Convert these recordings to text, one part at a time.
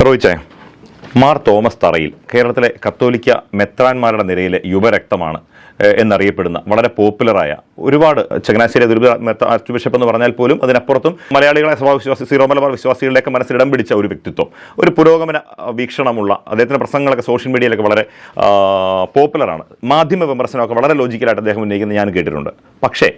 റോയിച്ചേ Mar Thomas തറയിൽ കേരളത്തിലെ കത്തോലിക്ക മെത്രാന്മാരുടെ നിരയിലെ യുവരക്തമാണ് എന്നറിയപ്പെടുന്ന വളരെ പോപ്പുലറായ ഒരുപാട് ചങ്ങനാശ്ശേരി ദുരിത ആർച്ച് ബിഷപ്പ് എന്ന് പറഞ്ഞാൽ പോലും അതിനപ്പുറത്തും മലയാളികളെ സഭാവിശ്വാസി സീറോ മലബാർ വിശ്വാസികളിലേക്ക് മനസ്സിൽ ഇടം പിടിച്ച ഒരു വ്യക്തിത്വം. ഒരു പുരോഗമന വീക്ഷണമുള്ള അദ്ദേഹത്തിന്റെ പ്രസംഗങ്ങളൊക്കെ സോഷ്യൽ മീഡിയയിലൊക്കെ വളരെ പോപ്പുലറാണ്. മാധ്യമ വിമർശനമൊക്കെ വളരെ ലോജിക്കലായിട്ട് അദ്ദേഹം ഉന്നയിക്കുന്നത് ഞാൻ കേട്ടിട്ടുണ്ട്. പക്ഷേ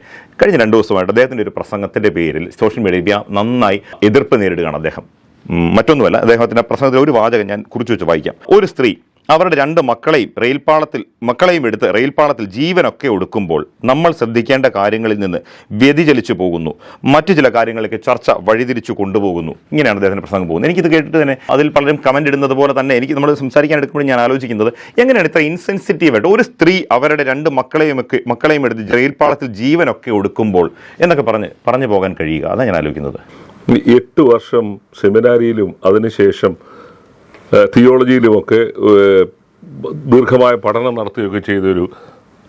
കഴിഞ്ഞ രണ്ട് ദിവസമായിട്ട് അദ്ദേഹത്തിന്റെ ഒരു പ്രസംഗത്തിന്റെ പേരിൽ സോഷ്യൽ മീഡിയ നന്നായി എതിർപ്പ് നേരിടുകയാണ് അദ്ദേഹം. മറ്റൊന്നുമല്ല അദ്ദേഹത്തിന്റെ പ്രസംഗത്തിൽ ഒരു വാചകം ഞാൻ കുറിച്ചു വെച്ച് വായിക്കാം. ഒരു സ്ത്രീ അവരുടെ രണ്ട് മക്കളെയും റെയിൽപാളത്തിൽ മക്കളെയും എടുത്ത് റെയിൽപാളത്തിൽ ജീവനൊക്കെ ഒടുക്കുമ്പോൾ നമ്മൾ ശ്രദ്ധിക്കേണ്ട കാര്യങ്ങളിൽ നിന്ന് വ്യതിചലിച്ചു പോകുന്നു. മറ്റു ചില കാര്യങ്ങളിലേക്ക് ചർച്ച വഴിതിരിച്ചു കൊണ്ടുപോകുന്നു. ഇങ്ങനെയാണ് അദ്ദേഹത്തിന്റെ പ്രസംഗം പോകുന്നത്. എനിക്കിത് കേട്ടിട്ട് തന്നെ അതിൽ പലരും കമന്റ് ഇടുന്നത് പോലെ തന്നെ എനിക്ക് നമ്മൾ സംസാരിക്കാൻ എടുക്കുമ്പോൾ ഞാൻ ആലോചിക്കുന്നത് എങ്ങനെയാണ് ഇത്ര ഇൻസെൻസിറ്റീവ് ആയിട്ട് ഒരു സ്ത്രീ അവരുടെ രണ്ട് മക്കളെയും ഒക്കെ മക്കളെയും എടുത്ത് റെയിൽപാളത്തിൽ ജീവനൊക്കെ ഒടുക്കുമ്പോൾ എന്നൊക്കെ പറഞ്ഞ് പറഞ്ഞു പോകാൻ കഴിയുക? അതാണ് ഞാൻ ആലോചിക്കുന്നത്. എട്ട് വർഷം സെമിനാരിയിലും അതിനുശേഷം തിയോളജിയിലും ഒക്കെ ദീർഘമായ പഠനം നടത്തുകയൊക്കെ ചെയ്തൊരു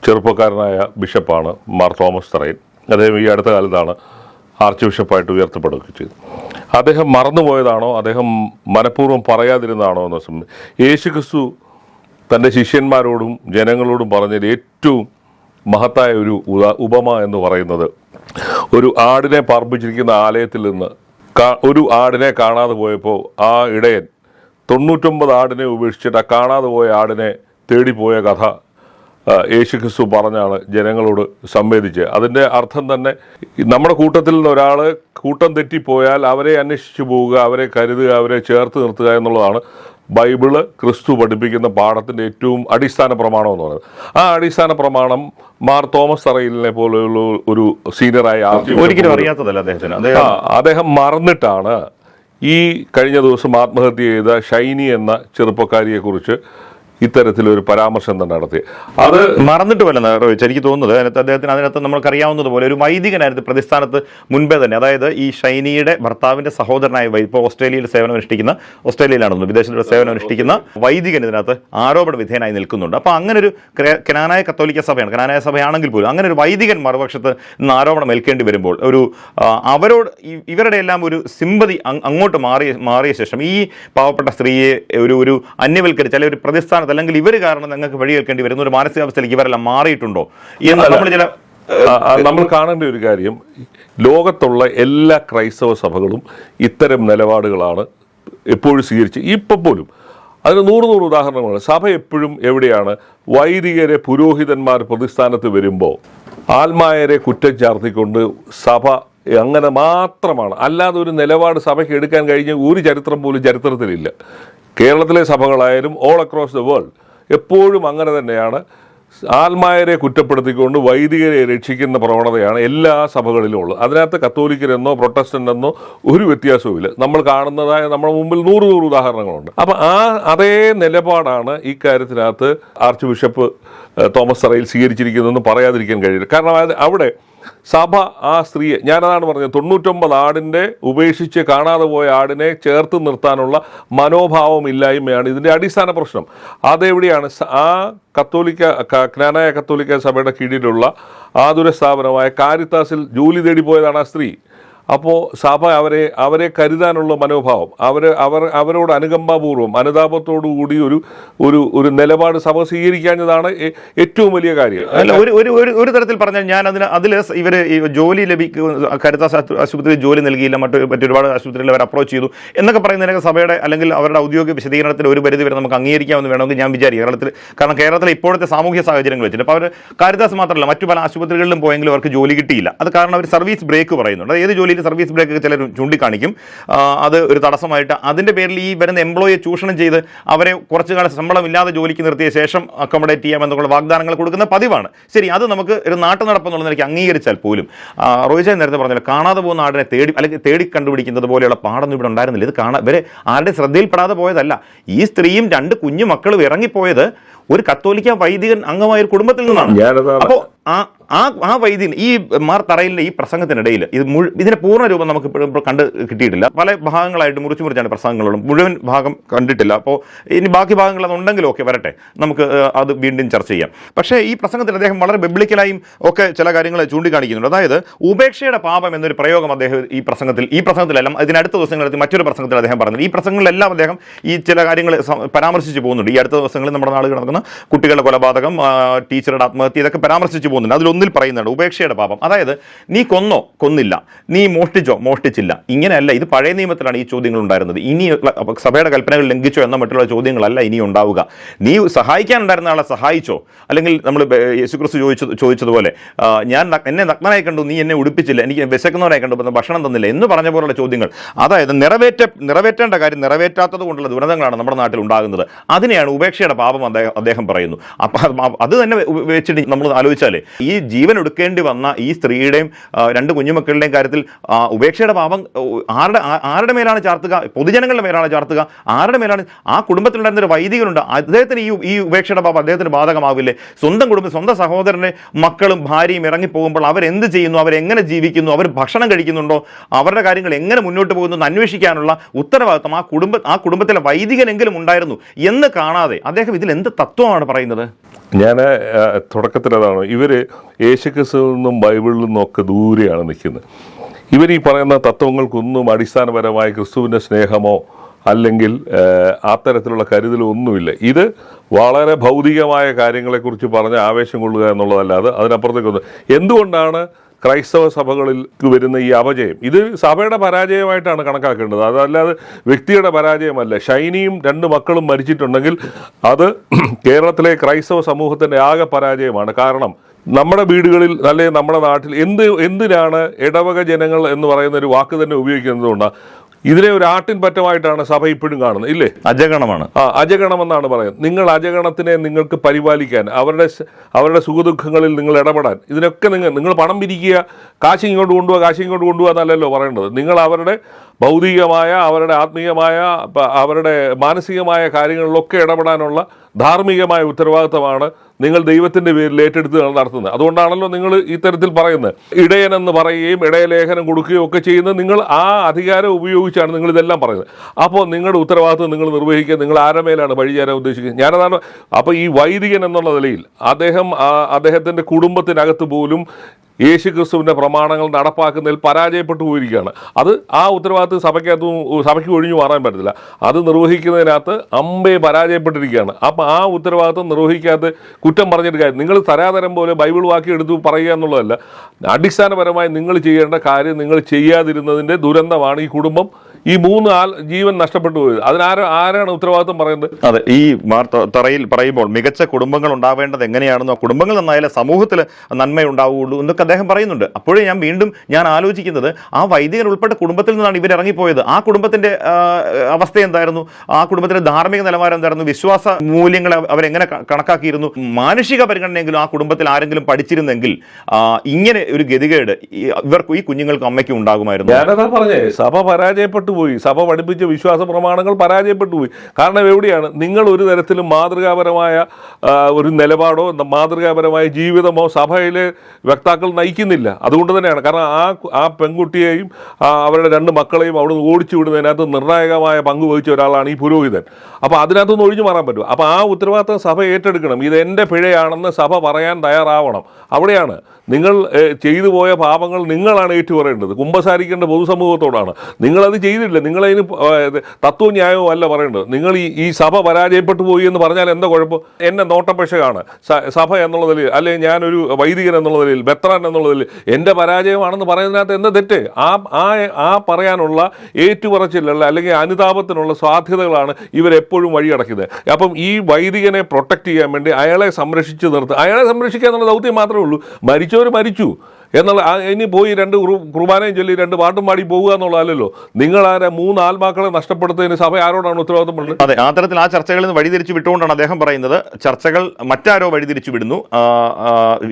ചെറുപ്പക്കാരനായ ബിഷപ്പാണ് മാർ തോമസ് തറയൻ അദ്ദേഹം ഈ അടുത്ത കാലത്താണ് ആർച്ച് ബിഷപ്പായിട്ട് ഉയർത്തപ്പെടുകയൊക്കെ ചെയ്തു അദ്ദേഹം മറന്നുപോയതാണോ? അദ്ദേഹം മനഃപൂർവം പറയാതിരുന്നതാണോ എന്ന സംബന്ധം യേശു ക്രിസ്തു തന്റെ ശിഷ്യന്മാരോടും ജനങ്ങളോടും പറഞ്ഞതിൽ ഏറ്റവും മഹത്തായ ഒരു ഉപമ എന്ന് പറയുന്നത് ഒരു ആടിനെ പാർപ്പിച്ചിരിക്കുന്ന ആലയത്തിൽ നിന്ന് ഒരു ആടിനെ കാണാതെ പോയപ്പോൾ ആ ഇടയൻ തൊണ്ണൂറ്റൊമ്പത് ആടിനെ ഉപേക്ഷിച്ചിട്ട് ആ കാണാതെ പോയ ആടിനെ തേടിപ്പോയ കഥ യേശു ക്രിസ്തു പറഞ്ഞാണ് ജനങ്ങളോട് സംവേദിച്ചത്. അതിന്റെ അർത്ഥം തന്നെ നമ്മുടെ കൂട്ടത്തിൽ നിന്ന് ഒരാൾ കൂട്ടം തെറ്റിപ്പോയാൽ അവരെ അന്വേഷിച്ചു പോവുക അവരെ കരുതുക അവരെ ചേർത്ത് നിർത്തുക എന്നുള്ളതാണ് ബൈബിൾ ക്രിസ്തു പഠിപ്പിക്കുന്ന പാഠത്തിന്റെ ഏറ്റവും അടിസ്ഥാന പ്രമാണം എന്ന് പറയുന്നത്. ആ അടിസ്ഥാന പ്രമാണം മാർ തോമസ് അറയിലിനെ പോലെയുള്ള ഒരു സീനിയറായ ഒരിക്കലും അറിയാത്തതല്ല അദ്ദേഹത്തിന്. അദ്ദേഹം മറന്നിട്ടാണ് ഈ കഴിഞ്ഞ ദിവസം ആത്മഹത്യ ചെയ്ത ഷൈനി എന്ന ചെറുപ്പക്കാരിയെ കുറിച്ച് ഇത്തരത്തിലൊരു പരാമർശം തന്നെ നടത്തി. അത് മറന്നിട്ട് വല്ല റോയിച്ച് എനിക്ക് തോന്നുന്നത്. അതിനകത്ത് അദ്ദേഹത്തിന് അതിനകത്ത് നമുക്കറിയാവുന്നതുപോലെ ഒരു വൈദികനായിരുന്നു പ്രതിസ്ഥാനത്ത് മുൻപേ തന്നെ. അതായത് ഈ ഷൈനിയുടെ ഭർത്താവിന്റെ സഹോദരനായ ഇപ്പോൾ ഓസ്ട്രേലിയയിൽ സേവനം അനുഷ്ഠിക്കുന്ന ഓസ്ട്രേലിയയിലാണ് വിദേശത്തിലൂടെ സേവനം അനുഷ്ഠിക്കുന്ന വൈദികൻ ഇതിനകത്ത് ആരോപണ വിധേയനായി നിൽക്കുന്നുണ്ട്. അപ്പോൾ അങ്ങനെ ഒരു കനാനായ കത്തോലിക്ക സഭയാണ്. കനാനായ സഭയാണെങ്കിൽ പോലും അങ്ങനെ ഒരു വൈദികൻ മറുപക്ഷത്ത് നിന്ന് ആരോപണം ഏൽക്കേണ്ടി വരുമ്പോൾ ഒരു അവരോട് ഇവരുടെ എല്ലാം ഒരു സിമ്പതി അങ്ങോട്ട് മാറിയ മാറിയ ശേഷം ഈ പാവപ്പെട്ട സ്ത്രീയെ ഒരു ഒരു അന്യവൽക്കരിച്ച് അല്ലെങ്കിൽ ഒരു പ്രതിസ്ഥാനത്ത് അല്ലെങ്കിൽ ഇവർ കാരണം ഞങ്ങൾക്ക് വഴി കേൾക്കേണ്ടി വരുന്ന ഒരു മാനസികാവസ്ഥയിലേക്ക് ഇവരെല്ലാം മാറിയിട്ടുണ്ടോ? എന്ന് നമ്മൾ ചില നമ്മൾ കാണേണ്ട ഒരു കാര്യം ലോകത്തുള്ള എല്ലാ ക്രൈസ്തവ സഭകളും ഇത്തരം നിലപാടുകളാണ് എപ്പോഴും സ്വീകരിച്ച് ഇപ്പം പോലും. അതിന് നൂറ് നൂറ് ഉദാഹരണങ്ങളാണ്. സഭ എപ്പോഴും എവിടെയാണ്? വൈദികരെ പുരോഹിതന്മാർ പ്രതിസ്ഥാനത്ത് വരുമ്പോൾ ആത്മായരെ കുറ്റം ചാർത്തിക്കൊണ്ട് സഭ അങ്ങനെ മാത്രമാണ്. അല്ലാതെ ഒരു നിലപാട് സഭയ്ക്ക് എടുക്കാൻ കഴിഞ്ഞ ഒരു ചരിത്രം പോലും ചരിത്രത്തിലില്ല. കേരളത്തിലെ സഭകളായാലും ഓൾ അക്രോസ് ദ വേൾഡ് എപ്പോഴും അങ്ങനെ തന്നെയാണ്. ആത്മായരെ കുറ്റപ്പെടുത്തിക്കൊണ്ട് വൈദികരെ രക്ഷിക്കുന്ന പ്രവണതയാണ് എല്ലാ സഭകളിലും ഉള്ളത്. അതിനകത്ത് കത്തോലിക്കരെന്നോ പ്രൊട്ടസ്റ്റന്റ് എന്നോ ഒരു വ്യത്യാസവുമില്ല. നമ്മൾ കാണുന്നതായ നമ്മുടെ മുമ്പിൽ നൂറ് നൂറ് ഉദാഹരണങ്ങളുണ്ട്. അപ്പം ആ അതേ നിലപാടാണ് ഈ കാര്യത്തിനകത്ത് ആർച്ച് ബിഷപ്പ് തോമസ് തറയിൽ സ്വീകരിച്ചിരിക്കുന്നതെന്ന് പറയാതിരിക്കാൻ കഴിയില്ല. കാരണം അവിടെ സഭ ആ സ്ത്രീയെ ഞാനതാണ് പറഞ്ഞത് തൊണ്ണൂറ്റൊമ്പത് ആടിന്റെ ഉപേക്ഷിച്ച് കാണാതെ പോയ ആടിനെ ചേർത്ത് നിർത്താനുള്ള മനോഭാവം ഇല്ലായ്മയാണ് ഇതിന്റെ അടിസ്ഥാന പ്രശ്നം. അതെവിടെയാണ്? ആ കത്തോലിക്ക ജ്ഞാനായ കത്തോലിക്ക സഭയുടെ കീഴിലുള്ള ആതുര സ്ഥാപനമായ കാരിത്താസിൽ ജോലി തേടി പോയതാണ് ആ സ്ത്രീ. അപ്പോൾ സഭ അവരെ അവരെ കരുതാനുള്ള മനോഭാവം അവർ അവർ അവരോട് അനുകമ്പാപൂർവം അനുതാപത്തോടു കൂടി ഒരു ഒരു ഒരു നിലപാട് സഭ സ്വീകരിക്കാഞ്ഞതാണ് ഏറ്റവും വലിയ കാര്യം. അല്ല ഒരു ഒരു ഒരു തരത്തിൽ പറഞ്ഞാൽ ഞാൻ അതിന് അതിൽ ഇവർ ജോലി ലഭിക്കുന്ന കരുത്താസ് ആശു- ആശുപത്രിയിൽ ജോലി നൽകിയില്ല മറ്റു മറ്റൊരുപാട് ആശുപത്രിയിൽ അവർ അപ്രോച്ച് ചെയ്തു. എന്നൊക്കെ പറയുന്നതിനൊക്കെ സഭയുടെ അല്ലെങ്കിൽ അവരുടെ ഔദ്യോഗിക വിശദീകരണത്തിൽ ഒരു പരിധി വരെ നമുക്ക് അംഗീകരിക്കാമെന്ന് വേണമെങ്കിൽ ഞാൻ വിചാരിക്കും. കേരളത്തിൽ കാരണം കേരളത്തിലെ ഇപ്പോഴത്തെ സാമൂഹ്യ സാഹചര്യങ്ങൾ വെച്ചിട്ട് അപ്പോൾ അവർ കരുതാസ് മാത്രമല്ല മറ്റു പല ആശുപത്രികളിലും പോയെങ്കിലും അവർക്ക് ജോലി കിട്ടിയില്ല. അത് കാരണം അവർ സർവീസ് ബ്രേക്ക് പറയുന്നുണ്ട്. ഏത് ജോലിയിൽ സർവീസ് ബ്രേക്ക് ചിലർ ചൂണ്ടിക്കാണിക്കും. അത് ഒരു തടസ്സമായിട്ട് അതിന്റെ പേരിൽ ഈ വരുന്ന എംപ്ലോയിയെ ചൂഷണം ചെയ്ത് അവരെ കുറച്ചു കാലം ശമ്പളം ഇല്ലാതെ ജോലിക്ക് നിർത്തിയ ശേഷം അക്കോമഡേറ്റ് ചെയ്യാമെന്നുള്ള വാഗ്ദാനങ്ങൾ കൊടുക്കുന്ന പതിവാണ്. ശരി അത് നമുക്ക് ഒരു നാട്ടു നടപ്പെന്നുള്ള നിലയ്ക്ക് അംഗീകരിച്ചാൽ പോലും ആ, നേരത്തെ പറഞ്ഞല്ലോ കാണാതെ പോകുന്ന ആടിനെ തേടി അല്ലെങ്കിൽ തേടി കണ്ടുപിടിക്കുന്നത് പോലെയുള്ള പാടൊന്നും ഇവിടെ ഉണ്ടായിരുന്നില്ല. ഇത് കാണാൻ ഇവരെ ആരുടെ ശ്രദ്ധയിൽപ്പെടാതെ പോയതല്ല. ഈ സ്ത്രീയും രണ്ട് കുഞ്ഞു മക്കളും ഇറങ്ങിപ്പോയത് ഒരു കത്തോലിക്ക വൈദികൻ അംഗമായ ഒരു കുടുംബത്തിൽ നിന്നാണ്. അപ്പോൾ ആ ആ ആ വൈദ്യൻ ഈ മാർ തറയിലെ ഈ പ്രസംഗത്തിനിടയിൽ ഇത് മുഴു ഇതിന്റെ പൂർണ രൂപം നമുക്ക് കണ്ട് കിട്ടിയിട്ടില്ല. പല ഭാഗങ്ങളായിട്ട് മുറിച്ചു മുറിച്ചാണ് പ്രസംഗങ്ങളും മുഴുവൻ ഭാഗം കണ്ടിട്ടില്ല. അപ്പോൾ ഇനി ബാക്കി ഭാഗങ്ങൾ അതുണ്ടെങ്കിലും വരട്ടെ. നമുക്ക് അത് വീണ്ടും ചർച്ച ചെയ്യാം. പക്ഷേ ഈ പ്രസംഗത്തിൽ അദ്ദേഹം വളരെ ബെബ്ലിക്കലായും ഒക്കെ ചില കാര്യങ്ങൾ ചൂണ്ടിക്കാണിക്കുന്നുണ്ട്. അതായത് ഉപേക്ഷയുടെ പാപം എന്നൊരു പ്രയോഗം അദ്ദേഹം ഈ പ്രസംഗത്തിൽ ഈ പ്രസംഗത്തിലെല്ലാം ഇതിനടുത്ത ദിവസങ്ങളിൽ മറ്റൊരു പ്രസംഗത്തിൽ അദ്ദേഹം പറഞ്ഞു ഈ പ്രസംഗങ്ങളിലെല്ലാം അദ്ദേഹം ഈ ചില കാര്യങ്ങൾ പരാമർശിച്ച് പോകുന്നുണ്ട്. ഈ അടുത്ത ദിവസങ്ങളിൽ നമ്മുടെ നാട് നടക്കുന്ന കുട്ടികളുടെ കൊലപാതകം ടീച്ചറുടെ ആത്മഹത്യ ഇതൊക്കെ പരാമർശിച്ച് പോകുന്നുണ്ട്. അതിലൊന്നിൽ പറയുന്നതാണ് ഉപേക്ഷയുടെ പാപം. അതായത് നീ കൊന്നോ? കൊന്നില്ല. നീ മോഷ്ടിച്ചോ? മോഷ്ടിച്ചില്ല. ഇങ്ങനെയല്ല ഇത് പഴയ നിയമത്തിലാണ് ഈ ചോദ്യങ്ങൾ ഉണ്ടായിരുന്നത്. ഇനി സഭയുടെ കൽപ്പനകൾ ലംഘിച്ചോ എന്ന മറ്റുള്ള ചോദ്യങ്ങളല്ല ഇനി ഉണ്ടാവുക. നീ സഹായിക്കാനുണ്ടായിരുന്ന ആളെ സഹായിച്ചോ? അല്ലെങ്കിൽ നമ്മൾ യേശുക്രിസ്തു ചോദിച്ചത് ചോദിച്ചതുപോലെ ഞാൻ എന്നെ നഗ്നനായി കണ്ടു നീ എന്നെ ഉടുപ്പിച്ചില്ല എനിക്ക് വിശക്കുന്നവനായി കണ്ടു ഭക്ഷണം തന്നില്ല എന്ന് പറഞ്ഞ പോലുള്ള ചോദ്യങ്ങൾ. അതായത് നിറവേറ്റ നിറവേറ്റേണ്ട കാര്യം നിറവേറ്റാത്തത് കൊണ്ടുള്ള ദുരന്തങ്ങളാണ് നമ്മുടെ നാട്ടിൽ ഉണ്ടാകുന്നത്. അതിനെയാണ് ഉപേക്ഷയുടെ പാപം അദ്ദേഹം അദ്ദേഹം പറയുന്നു. അപ്പം അത് തന്നെ വെച്ചിട്ട് നമ്മൾ ആലോചിച്ചാൽ ഈ ജീവൻ എടുക്കേണ്ടി വന്ന ഈ സ്ത്രീയുടെയും രണ്ട് കുഞ്ഞുമക്കളുടെയും കാര്യത്തിൽ ഉപേക്ഷയുടെ പാപം ആരുടെ ആരുടെ മേലാണ് ചാർത്തുക? പൊതുജനങ്ങളുടെ മേലാണ് ചാർത്തുക. ആരുടെ മേലാണ്? ആ കുടുംബത്തിലുണ്ടായിരുന്ന ഒരു വൈദികനുണ്ട്. അദ്ദേഹത്തിന് ഈ ഈ ഉപേക്ഷയുടെ പാപം അദ്ദേഹത്തിന് ബാധകമാവില്ലേ? സ്വന്തം കുടുംബം സ്വന്തം സഹോദരന്റെ മക്കളും ഭാര്യയും ഇറങ്ങിപ്പോകുമ്പോൾ അവരെന്ത് ചെയ്യുന്നു? അവരെങ്ങനെ ജീവിക്കുന്നു? അവർ ഭക്ഷണം കഴിക്കുന്നുണ്ടോ? അവരുടെ കാര്യങ്ങൾ എങ്ങനെ മുന്നോട്ട് പോകുന്നു? എന്ന് അന്വേഷിക്കാനുള്ള ഉത്തരവാദിത്വം ആ കുടുംബ ആ കുടുംബത്തിലെ വൈദികനെങ്കിലും ഉണ്ടായിരുന്നു എന്ന് കാണാതെ അദ്ദേഹം ഇതിൽ എന്ത് തത്വമാണ് പറയുന്നത്? ഞാൻ തുടക്കത്തിൽ അതാണ് ഇവർ യേശുക്രിസ്തുവിൽ നിന്നും ബൈബിളിൽ നിന്നും ഒക്കെ ദൂരെയാണ് നിൽക്കുന്നത്. ഇവർ ഈ പറയുന്ന തത്വങ്ങൾക്കൊന്നും അടിസ്ഥാനപരമായ ക്രിസ്തുവിന്റെ സ്നേഹമോ അല്ലെങ്കിൽ ആ, ആ തരത്തിലുള്ള കരുതലോ ഒന്നുമില്ല. ഇത് വളരെ ഭൗതികമായ കാര്യങ്ങളെക്കുറിച്ച് പറഞ്ഞ് ആവേശം കൊള്ളുക എന്നുള്ളതല്ലാതെ അതിനപ്പുറത്തേക്കൊന്നും എന്തുകൊണ്ടാണ് ക്രൈസ്തവ സഭകളിൽ വരുന്ന ഈ അപജയം? ഇത് സഭയുടെ പരാജയമായിട്ടാണ് കണക്കാക്കേണ്ടത്. അതല്ലാതെ വ്യക്തിയുടെ പരാജയമല്ല. ഷൈനിയും രണ്ട് മക്കളും മരിച്ചിട്ടുണ്ടെങ്കിൽ അത് കേരളത്തിലെ ക്രൈസ്തവ സമൂഹത്തിന്റെ ആകെ പരാജയമാണ്. കാരണം നമ്മുടെ വീടുകളിൽ അല്ലെങ്കിൽ നമ്മുടെ നാട്ടിൽ എന്ത് എന്തിനാണ് ഇടവക ജനങ്ങൾ എന്ന് പറയുന്ന ഒരു വാക്ക് തന്നെ ഉപയോഗിക്കുന്നതുകൊണ്ട് ഇതിനെ ഒരു ആട്ടിൻ പറ്റമായിട്ടാണ് സഭ ഇപ്പോഴും കാണുന്നത് ഇല്ലേ? അജഗണമാണ്. ആ അജഗണമെന്നാണ് പറയുന്നത്. നിങ്ങൾ അജഗണത്തിനെ നിങ്ങൾക്ക് പരിപാലിക്കാൻ അവരുടെ അവരുടെ സുഖദുഃഖങ്ങളിൽ നിങ്ങൾ ഇടപെടാൻ ഇതിനൊക്കെ നിങ്ങൾ നിങ്ങൾ പണം പിരിക്കുക കാശ് ഇങ്ങോട്ട് കൊണ്ടുപോകുക കാശ് ഇങ്ങോട്ട് കൊണ്ടുപോകുക എന്നല്ലല്ലോ പറയേണ്ടത്. നിങ്ങൾ അവരുടെ ഭൗതികമായ അവരുടെ ആത്മീയമായ അവരുടെ മാനസികമായ കാര്യങ്ങളിലൊക്കെ ഇടപെടാനുള്ള ധാർമ്മികമായ ഉത്തരവാദിത്തമാണ് നിങ്ങൾ ദൈവത്തിന്റെ പേരിൽ ഏറ്റെടുത്ത് നടത്തുന്നത്. അതുകൊണ്ടാണല്ലോ നിങ്ങൾ ഇത്തരത്തിൽ പറയുന്നത്. ഇടയനെന്ന് പറയുകയും ഇടയലേഖനം കൊടുക്കുകയും ഒക്കെ ചെയ്യുന്നത് നിങ്ങൾ ആ അധികാരം ഉപയോഗിച്ചാണ് നിങ്ങൾ ഇതെല്ലാം പറയുന്നത്. അപ്പോൾ നിങ്ങളുടെ ഉത്തരവാദിത്വം നിങ്ങൾ നിർവഹിക്കുക നിങ്ങൾ ആരുടെ മേലാണ് വഴി ചേരാൻ ഉദ്ദേശിക്കുന്നത്? ഞാനതാണ് അപ്പോൾ ഈ വൈദികൻ എന്നുള്ള നിലയിൽ അദ്ദേഹം അദ്ദേഹത്തിന്റെ കുടുംബത്തിനകത്ത് പോലും യേശു ക്രിസ്തുവിന്റെ പ്രമാണങ്ങൾ നടപ്പാക്കുന്നതിൽ പരാജയപ്പെട്ടു പോയിരിക്കുകയാണ്. അത് ആ ഉത്തരവാദിത്വം സഭയ്ക്കകത്ത് സഭയ്ക്ക് ഒഴിഞ്ഞു മാറാൻ പറ്റത്തില്ല. അത് നിർവഹിക്കുന്നതിനകത്ത് അമ്പേ പരാജയപ്പെട്ടിരിക്കുകയാണ്. അപ്പം ആ ഉത്തരവാദിത്വം നിർവഹിക്കാത്ത കുറ്റം പറഞ്ഞിട്ട് കാര്യം നിങ്ങൾ തരാതരം പോലെ ബൈബിൾ വാക്കി എടുത്ത് പറയുക എന്നുള്ളതല്ല. അടിസ്ഥാനപരമായി നിങ്ങൾ ചെയ്യേണ്ട കാര്യം നിങ്ങൾ ചെയ്യാതിരുന്നതിന്റെ ദുരന്തമാണ് ഈ കുടുംബം. ഈ മൂന്ന് ആൾ ജീവൻ നഷ്ടപ്പെട്ടു പോയത്. അതിനാര ആരാണ് ഉത്തരവാദിത്വം പറയുന്നത്? അതെ ഈ തറയിൽ പറയുമ്പോൾ മികച്ച കുടുംബങ്ങൾ ഉണ്ടാവേണ്ടത് എങ്ങനെയാണെന്നോ ആ കുടുംബങ്ങൾ നന്നായാലേ സമൂഹത്തിൽ നന്മ ഉണ്ടാവുകയുള്ളൂ എന്നൊക്കെ അദ്ദേഹം പറയുന്നുണ്ട്. അപ്പോഴേ ഞാൻ വീണ്ടും ഞാൻ ആലോചിക്കുന്നത് ആ വൈദികൻ ഉൾപ്പെട്ട കുടുംബത്തിൽ നിന്നാണ് ഇവർ ഇറങ്ങിപ്പോയത്. ആ കുടുംബത്തിന്റെ അവസ്ഥ എന്തായിരുന്നു? ആ കുടുംബത്തിന്റെ ധാർമ്മിക നിലവാരം എന്തായിരുന്നു? വിശ്വാസ മൂല്യങ്ങളെ അവരെങ്ങനെ കണക്കാക്കിയിരുന്നു? മാനുഷിക പരിഗണനയെങ്കിലും ആ കുടുംബത്തിൽ ആരെങ്കിലും പഠിച്ചിരുന്നെങ്കിൽ ഇങ്ങനെ ഒരു ഗതികേട് ഇവർക്ക് ഇവർക്കും ഈ കുഞ്ഞുങ്ങൾക്കും അമ്മയ്ക്കും ഉണ്ടാകുമായിരുന്നു. ഞാനതാ പറഞ്ഞേ സഭ പരാജയപ്പെട്ടു പോയി. സഭ പഠിപ്പിച്ച വിശ്വാസ പ്രമാണങ്ങൾ പരാജയപ്പെട്ടു പോയി കാരണം എവിടെയാണ്? നിങ്ങൾ ഒരു തരത്തിലും മാതൃകാപരമായ ഒരു നിലപാടോ മാതൃകാപരമായ ജീവിതമോ സഭയിലെ വക്താക്കൾ നയിക്കുന്നില്ല. അതുകൊണ്ട് തന്നെയാണ്. കാരണം ആ ആ പെൺകുട്ടിയെയും അവരുടെ രണ്ട് മക്കളെയും അവിടെ നിന്ന് ഓടിച്ചു വിടുന്നതിനകത്ത് നിർണായകമായ പങ്ക് വഹിച്ച ഒരാളാണ് ഈ പുരോഹിതൻ. അപ്പോൾ അതിനകത്തുനിന്ന് ഒഴിഞ്ഞു മാറാൻ പറ്റും അപ്പോൾ ആ ഉത്തരവാദിത്തം സഭ ഏറ്റെടുക്കണം. ഇത് എന്റെ പിഴയാണെന്ന് സഭ പറയാൻ തയ്യാറാവണം. അവിടെയാണ്. നിങ്ങൾ ചെയ്തു പോയ പാപങ്ങൾ നിങ്ങളാണ് ഏറ്റു പറയേണ്ടത് കുമ്പസാരിക്കേണ്ട പൊതുസമൂഹത്തോടാണ്. നിങ്ങളത് ചെയ്തില്ല നിങ്ങളതിന് പ- ഏഹ്, തത്വവും ന്യായവും അല്ല പറയേണ്ടത്. നിങ്ങൾ ഈ ഈ സഭ പരാജയപ്പെട്ടു പോയി എന്ന് പറഞ്ഞാൽ എന്താ കുഴപ്പം? എന്നെ നോട്ടപ്പശകാണ് സഭ എന്നുള്ള നിലയിൽ അല്ലെങ്കിൽ ഞാനൊരു വൈദികൻ എന്നുള്ള നിലയിൽ ബെത്രാൻ എന്നുള്ള നിലയിൽ എന്റെ പരാജയമാണെന്ന് പറയുന്നതിനകത്ത് എന്താ തെറ്റ്? ആ ആ ആ പറയാനുള്ള ഏറ്റുപറച്ചിലുള്ള അല്ലെങ്കിൽ അനുതാപത്തിനുള്ള സാധ്യതകളാണ് ഇവരെപ്പോഴും വഴിയടക്കുന്നത് അപ്പം ഈ വൈദികനെ പ്രൊട്ടക്റ്റ് ചെയ്യാൻ വേണ്ടി അയാളെ സംരക്ഷിച്ച് നിർത്തുക അയാളെ സംരക്ഷിക്കുക എന്നുള്ള ദൗത്യം മാത്രമേ ഉള്ളൂ. മരിച്ചവർ മരിച്ചു. എന്നുള്ള ഇനി പോയി രണ്ട് കുർ- കുർബാനയും ചൊല്ലി രണ്ട് പാട്ടും പാടി പോകുക എന്നുള്ളതല്ലോ നിങ്ങൾ ആരെ മൂന്ന് ആത്മാക്കളെ നഷ്ടപ്പെടുത്തതിന് സഭ ആരോടാണ് ഉത്തരവാദിത്തപ്പെടുന്നത് അതെ ആ തരത്തിൽ ആ ചർച്ചകളിൽ നിന്ന് വഴിതിരിച്ചു വിട്ടുകൊണ്ടാണ് അദ്ദേഹം പറയുന്നത്. ചർച്ചകൾ മറ്റാരോ വഴിതിരിച്ചു വിടുന്നു.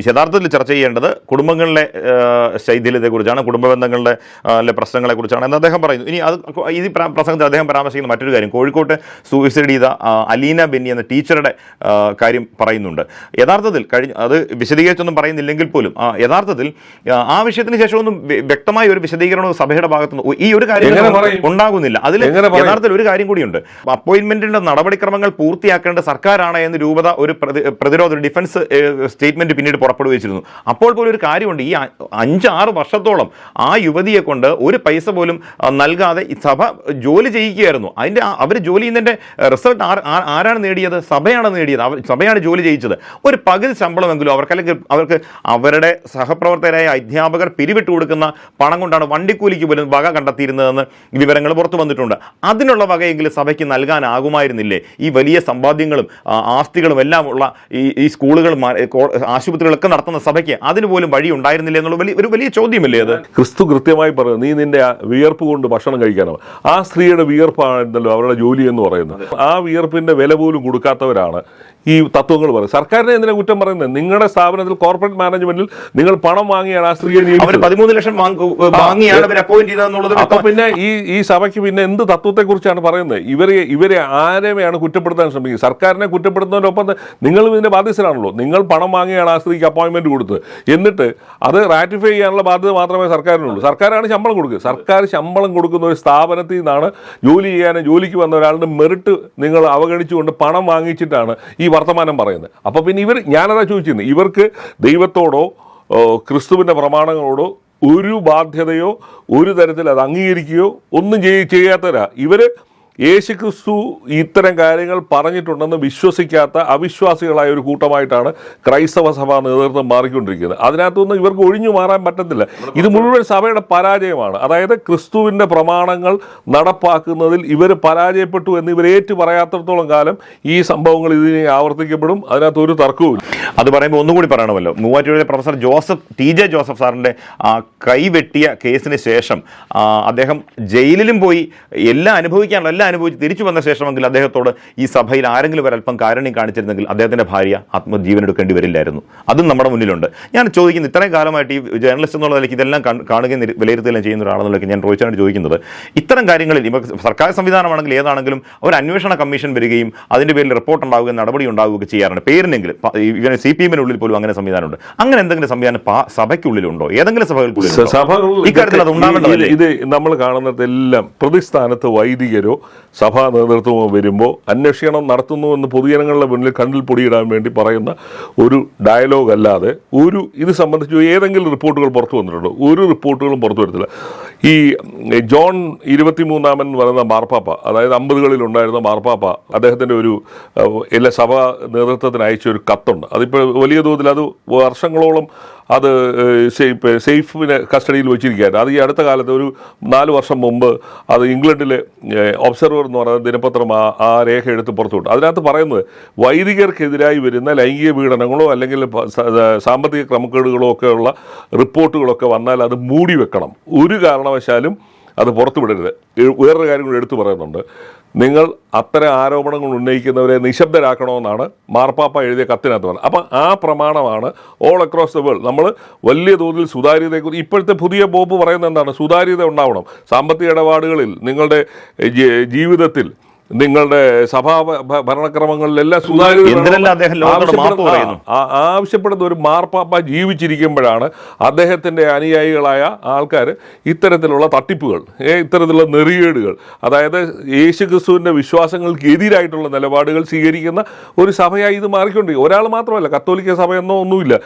യഥാർത്ഥത്തിൽ ചർച്ച ചെയ്യേണ്ടത് കുടുംബങ്ങളിലെ ശൈഥില്യത്തെക്കുറിച്ചാണ് കുടുംബ ബന്ധങ്ങളുടെ ആ, ലെ പ്രശ്നങ്ങളെ കുറിച്ചാണ് എന്ന് അദ്ദേഹം പറയുന്നു. ഇനി അത് ഈ പ്ര- പ്രസംഗത്തിൽ അദ്ദേഹം പരാമർശിക്കുന്ന മറ്റൊരു കാര്യം. കോഴിക്കോട്ട് സൂയിസൈഡ് ചെയ്ത അലീന ബെന്നി എന്ന ടീച്ചറുടെ കാര്യം പറയുന്നുണ്ട്. യഥാർത്ഥത്തിൽ കഴിഞ്ഞ അത് വിശദീകരിച്ചൊന്നും പറയുന്നില്ലെങ്കിൽ പോലും യഥാർത്ഥത്തിൽ ആ, ആ വിഷയത്തിന് ശേഷമൊന്നും ഒന്നും വ്യക്തമായ ഒരു വിശദീകരണവും സഭയുടെ ഭാഗത്തുനിന്ന് ഈ ഒരു കാര്യം ഉണ്ടാകുന്നില്ല. അതിൽ യഥാർത്ഥത്തിൽ ഒരു കാര്യം കൂടിയുണ്ട്. അപ്പോയിന്റ്മെന്റിന്റെ നടപടിക്രമങ്ങൾ പൂർത്തിയാക്കേണ്ട സർക്കാരാണ് എന്ന് രൂപത ഒരു പ്രതിരോധ ഒരു ഡിഫൻസ് സ്റ്റേറ്റ്മെന്റ് പിന്നീട് പുറപ്പെടുവിച്ചിരുന്നു. അപ്പോൾ പോലും ഒരു കാര്യമുണ്ട്. ഈ അഞ്ചാറ് അഞ്ച് ആറ് വർഷത്തോളം ആ യുവതിയെ കൊണ്ട് ഒരു പൈസ പോലും നൽകാതെ സഭ ജോലി ചെയ്യിക്കുകയായിരുന്നു. അതിന്റെ അവർ ജോലി ചെയ്യുന്നതിന്റെ റിസൾട്ട് ആരാണ് നേടിയത്? സഭയാണ് നേടിയത്. സഭയാണ് ജോലി ചെയ്യിച്ചത്. ഒരു പകുതി ശമ്പളമെങ്കിലും അവർക്ക് അല്ലെങ്കിൽ അവർക്ക് അവരുടെ സഹപ്രവർത്തകരായ അധ്യാപകർ പിരിവിട്ട് കൊടുക്കുന്ന പണം കൊണ്ടാണ് വണ്ടിക്കൂലിക്ക് പോലും വക കണ്ടെത്തിയിരുന്നതെന്ന് വിവരങ്ങൾ പുറത്തു വന്നിട്ടുണ്ട്. അതിനുള്ള വകയെങ്കിലും സഭയ്ക്ക് നൽകാനാകുമായിരുന്നില്ലേ? ഈ വലിയ സമ്പാദ്യങ്ങളും ആസ്തികളും എല്ലാം ഉള്ള ഈ ഈ സ്കൂളുകളും ആശുപത്രികളൊക്കെ നടത്തുന്ന സഭയ്ക്ക് അതിന് പോലും വഴി ഉണ്ടായിരുന്നില്ല എന്നുള്ള വലിയ ഒരു വലിയ ചോദ്യമല്ലേ അത്? ക്രിസ്തു കൃത്യമായി പറഞ്ഞു നീ നിന്റെ വിയർപ്പ് കൊണ്ട് ഭക്ഷണം കഴിക്കാനോ ആ സ്ത്രീയുടെ വിയർപ്പാണല്ലോ അവരുടെ ജോലി എന്ന് പറയുന്നത്. ആ വിയർപ്പിന്റെ വില പോലും കൊടുക്കാത്തവരാണ് ഈ തത്വങ്ങൾ പറയും സർക്കാരിനെ എന്തിനാ കുറ്റം പറയുന്നത്? നിങ്ങളുടെ സ്ഥാപനത്തിൽ കോർപ്പറേറ്റ് മാനേജ്മെന്റിൽ നിങ്ങൾ പണം വാങ്ങിയാണ് ആ സ്ത്രീയെ. പതിമൂന്ന് ലക്ഷം വാങ്ങിയാണ് അപ്പോയിന്റ് ചെയ്തതെന്നുള്ളത് അപ്പൊ പിന്നെ ഈ ഈ സഭയ്ക്ക് പിന്നെ എന്ത് തത്വത്തെ കുറിച്ചാണ് പറയുന്നത്? ഇവരെ ഇവരെ ആരെയാണ് കുറ്റപ്പെടുത്താൻ ശ്രമിക്കുന്നത്? സർക്കാരിനെ കുറ്റപ്പെടുത്തുന്നതിനൊപ്പം നിങ്ങൾ നിങ്ങളും ഇതിന്റെ ബാധ്യസ്ഥരാണല്ലോ. നിങ്ങൾ പണം വാങ്ങിയാണ് ആ സ്ത്രീക്ക് അപ്പോയിന്റ്മെന്റ് കൊടുത്ത് എന്നിട്ട് അത് റാറ്റിഫൈ ചെയ്യാനുള്ള ബാധ്യത മാത്രമേ സർക്കാരിനുള്ളൂ. സർക്കാരാണ് ശമ്പളം കൊടുക്കുക. സർക്കാർ ശമ്പളം കൊടുക്കുന്ന ഒരു സ്ഥാപനത്തിൽ നിന്നാണ് ജോലി ചെയ്യാനും ജോലിക്ക് വന്ന ഒരാളുടെ മെറിറ്റ് നിങ്ങൾ അവഗണിച്ചുകൊണ്ട് പണം വാങ്ങിച്ചിട്ടാണ് ഈ വർത്തമാനം പറയുന്നത്. അപ്പോൾ പിന്നെ ഇവർ ഞാനതാ ചോദിച്ചിരുന്നത് ഇവർക്ക് ദൈവത്തോടോ ക്രിസ്തുവിന്റെ പ്രമാണങ്ങളോടോ ഒരു ബാധ്യതയോ ഒരു തരത്തിൽ അത് അംഗീകരിക്കുകയോ ഒന്നും ചെയ്യ ചെയ്യാത്തവരാ. ഇവർ യേശുക്രിസ്തു ഇത്തരം കാര്യങ്ങൾ പറഞ്ഞിട്ടുണ്ടെന്ന് വിശ്വസിക്കാത്ത അവിശ്വാസികളായ ഒരു കൂട്ടമായിട്ടാണ് ക്രൈസ്തവ സഭാ നേതൃത്വം മാറിക്കൊണ്ടിരിക്കുന്നത്. അതിനകത്തുനിന്ന് ഇവർക്ക് ഒഴിഞ്ഞു മാറാൻ പറ്റത്തില്ല. ഇത് മുഴുവൻ സഭയുടെ പരാജയമാണ്. അതായത് ക്രിസ്തുവിന്റെ പ്രമാണങ്ങൾ നടപ്പാക്കുന്നതിൽ ഇവർ പരാജയപ്പെട്ടു എന്ന് ഇവർ പറയാത്തിടത്തോളം കാലം ഈ സംഭവങ്ങൾ ഇതിനെ ആവർത്തിക്കപ്പെടും. അതിനകത്ത് ഒരു തർക്കവും അത് പറയുമ്പോൾ ഒന്നുകൂടി പറയണമല്ലോ. മൂവാറ്റുപുഴയിലെ professor Joseph T J Joseph സാറിന്റെ കൈവെട്ടിയ കേസിന് ശേഷം അദ്ദേഹം ജയിലിലും പോയി. എല്ലാം അനുഭവിക്കാനുള്ള എല്ലാം അനുഭവിച്ച് തിരിച്ചു വന്ന ശേഷമെങ്കിൽ അദ്ദേഹത്തോട് ഈ സഭയിൽ ആരെങ്കിലും ഒരല്പം കാരുണ്യം കാണിച്ചിരുന്നെങ്കിൽ അദ്ദേഹത്തിന്റെ ഭാര്യ ആത്മജീവൻ എടുക്കേണ്ടി വരില്ലായിരുന്നു. അതും നമ്മുടെ മുന്നിലുണ്ട്. ഞാൻ ചോദിക്കുന്നത് ഇത്രയും കാലമായിട്ട് ഈ ജേർണലിസ്റ്റ് എന്നുള്ള നിലയ്ക്ക് ഇതെല്ലാം കാണുകയും വിലയിരുത്തുകയും ചെയ്യുന്ന ഒരാളെന്നുള്ള ഞാൻ റോയിച്ചാണ് ചോദിക്കുന്നത് ഇത്തരം കാര്യങ്ങളിൽ ഇപ്പോൾ സർക്കാർ സംവിധാനമാണെങ്കിൽ ഏതാണെങ്കിലും ഒരു അന്വേഷണ കമ്മീഷൻ വരികയും അതിന്റെ പേരിൽ റിപ്പോർട്ട് ഉണ്ടാവുകയും നടപടി ഉണ്ടാവുകയൊക്കെ ചെയ്യാറുണ്ട്. പേരിനെങ്കിലും ഇവനെ സി പി എമ്മിനുള്ളിൽ പോലും അങ്ങനെ സംവിധാനമുണ്ട്. അങ്ങനെ എന്തെങ്കിലും സംവിധാനം സഭയ്ക്കുള്ളിലുണ്ടോ? ഏതെങ്കിലും സഭകൾക്കുള്ളിലുണ്ടോ? സഭകൾ ഇക്കാര്യത്തിൽ അത് ഇത് നമ്മൾ കാണുന്നതെല്ലാം പ്രതിസ്ഥാനത്ത് വൈദികരോ സഭാ നേതൃത്വമോ വരുമ്പോൾ അന്വേഷണം നടത്തുന്നു എന്ന് പൊതുജനങ്ങളുടെ മുന്നിൽ കണ്ണിൽ പൊടിയിടാൻ വേണ്ടി പറയുന്ന ഒരു ഡയലോഗ് അല്ലാതെ ഒരു ഇത് സംബന്ധിച്ച് ഏതെങ്കിലും റിപ്പോർട്ടുകൾ പുറത്തു വന്നിട്ടുണ്ടോ? ഒരു റിപ്പോർട്ടുകളും പുറത്തു വരത്തില്ല. ഈ ജോൺ ഇരുപത്തിമൂന്നാമൻ എന്ന് പറയുന്ന മാർപ്പാപ്പ അതായത് അമ്പതുകളിൽ ഉണ്ടായിരുന്ന മാർപ്പാപ്പ അദ്ദേഹത്തിന്റെ ഒരു എല്ലാ സഭാ നേതൃത്വത്തിന് അയച്ച ഒരു കത്തുണ്ട്. അതിപ്പോൾ വലിയ തോതിൽ അത് വർഷങ്ങളോളം അത് സേഫ് സേഫിനെ കസ്റ്റഡിയിൽ വെച്ചിരിക്കുകയായിരുന്നു. അത് ഈ അടുത്ത കാലത്ത് ഒരു നാല് വർഷം മുമ്പ് അത് ഇംഗ്ലണ്ടിലെ ഒബ്സർവർ എന്ന് പറയുന്ന ദിനപത്രം ആ ആ രേഖ എടുത്ത് പുറത്തുവിട്ടു. അതിനകത്ത് പറയുന്നത് വൈദികർക്കെതിരായി വരുന്ന ലൈംഗിക പീഡനങ്ങളോ അല്ലെങ്കിൽ സാമ്പത്തിക ക്രമക്കേടുകളോ ഒക്കെ ഉള്ള റിപ്പോർട്ടുകളൊക്കെ വന്നാൽ അത് മൂടി വെക്കണം. ഒരു കാരണവശാലും അത് പുറത്തു വിടരുത്. വേറൊരു കാര്യം കൂടി എടുത്തു പറയുന്നുണ്ട്. നിങ്ങൾ അത്തരം ആരോപണങ്ങൾ ഉന്നയിക്കുന്നവരെ നിശബ്ദരാക്കണമെന്നാണ് മാർപ്പാപ്പ എഴുതിയ കത്തിനകത്ത് പറഞ്ഞത്. അപ്പം ആ പ്രമാണമാണ് ഓൾ അക്രോസ് ദ വേൾഡ് നമ്മൾ വലിയ തോതിൽ സുതാര്യതയെക്കുറിച്ച് ഇപ്പോഴത്തെ പുതിയ ബോബ് പറയുന്നത് എന്താണ്? സുതാര്യത ഉണ്ടാവണം. സാമ്പത്തിക ഇടപാടുകളിൽ നിങ്ങളുടെ ജീവിതത്തിൽ നിങ്ങളുടെ സഭാ ഭരണക്രമങ്ങളിലെല്ലാം സുതാര്യത ആവശ്യപ്പെടുന്ന- ഒരു മാർപ്പാപ്പ ജീവിച്ചിരിക്കുമ്പോഴാണ് അദ്ദേഹത്തിന്റെ അനുയായികളായ ആൾക്കാർ ഇത്തരത്തിലുള്ള തട്ടിപ്പുകൾ ഇത്തരത്തിലുള്ള നെറികേടുകൾ. അതായത് യേശു ക്രിസ്തുവിന്റെ വിശ്വാസങ്ങൾക്ക് എതിരായിട്ടുള്ള നിലപാടുകൾ സ്വീകരിക്കുന്ന ഒരു സഭയായി ഇത് മാറിക്കൊണ്ടിരിക്കും ഒരാൾ മാത്രമല്ല കത്തോലിക്ക സഭയെന്നോ ഒന്നുമില്ല.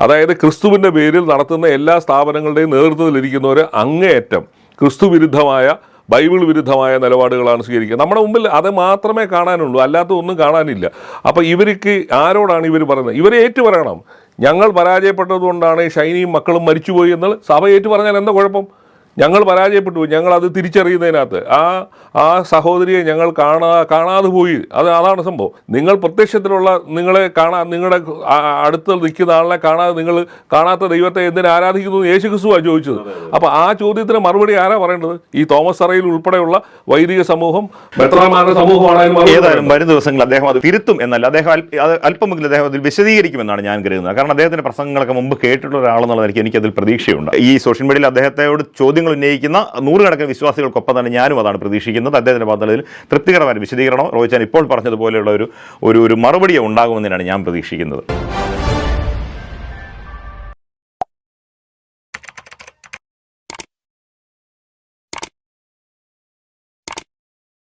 അതായത് ക്രിസ്തുവിന്റെ പേരിൽ നടത്തുന്ന എല്ലാ സ്ഥാപനങ്ങളുടെയും നേതൃത്വത്തിലിരിക്കുന്നവർ അങ്ങേയറ്റം ക്രിസ്തു വിരുദ്ധമായ ബൈബിൾ വിരുദ്ധമായ നിലപാടുകളാണ് സ്വീകരിക്കുക. നമ്മുടെ മുമ്പിൽ അത് മാത്രമേ കാണാനുള്ളൂ. അല്ലാത്ത ഒന്നും കാണാനില്ല. അപ്പോൾ ഇവർക്ക് ആരോടാണ് ഇവർ പറയുന്നത്? ഇവരെ ഏറ്റു പറയണം ഞങ്ങൾ പരാജയപ്പെട്ടതുകൊണ്ടാണ് ഷൈനിയും മക്കളും മരിച്ചുപോയി എന്ന് സഭ ഏറ്റു പറഞ്ഞാൽ എന്താ കുഴപ്പം? ഞങ്ങൾ പരാജയപ്പെട്ടു. ഞങ്ങൾ അത് തിരിച്ചറിയുന്നതിനകത്ത് ആ ആ സഹോദരിയെ ഞങ്ങൾ കാണാ കാണാതെ പോയി. അത് അതാണ് സംഭവം. നിങ്ങൾ പ്രത്യക്ഷത്തിലുള്ള നിങ്ങളെ കാണാ നിങ്ങളുടെ അടുത്ത് നിൽക്കുന്ന ആളിനെ കാണാതെ നിങ്ങൾ കാണാത്ത ദൈവത്തെ എന്തിനു ആരാധിക്കുന്നു യേശു ക്രിസ്തുവാണ് ചോദിച്ചത്. അപ്പോൾ ആ ചോദ്യത്തിന് മറുപടി ആരാ പറയേണ്ടത്? ഈ തോമസ് അറയിൽ ഉൾപ്പെടെയുള്ള വൈദിക സമൂഹം മെത്രാന്മാരുടെ സമൂഹമാണ് ഏതായാലും. വരും ദിവസങ്ങളിൽ അദ്ദേഹം അത് തിരുത്തും എന്നല്ല. അദ്ദേഹം അല്പമെങ്കിലും അദ്ദേഹം അതിൽ വിശദീകരിക്കുമെന്നാണ് ഞാൻ കരുതുന്നത്. കാരണം അദ്ദേഹത്തിന്റെ പ്രസംഗങ്ങളൊക്കെ മുമ്പ് കേട്ടിട്ടുള്ള ഒരാളെന്നുള്ളതായിരിക്കും എനിക്കതിൽ പ്രതീക്ഷയുണ്ട്. ഈ സോഷ്യൽ മീഡിയയിൽ അദ്ദേഹത്തോട് ചോദ്യങ്ങൾ ഉന്നയിക്കുന്ന നൂറുകണക്കിന് വിശ്വാസികൾക്കൊപ്പം തന്നെ ഞാനും അതാണ് പ്രതീക്ഷിക്കുന്നത്. അദ്ദേഹത്തിന്റെ ഭാഗത്തിൽ തൃപ്തികരമായ വിശദീകരണം. റോഹിച്ചാൻ ഇപ്പോൾ പറഞ്ഞതുപോലെയുള്ള ഒരു ഒരു മറുപടിയോ ഉണ്ടാകുമെന്നാണ് ഞാൻ പ്രതീക്ഷിക്കുന്നത്.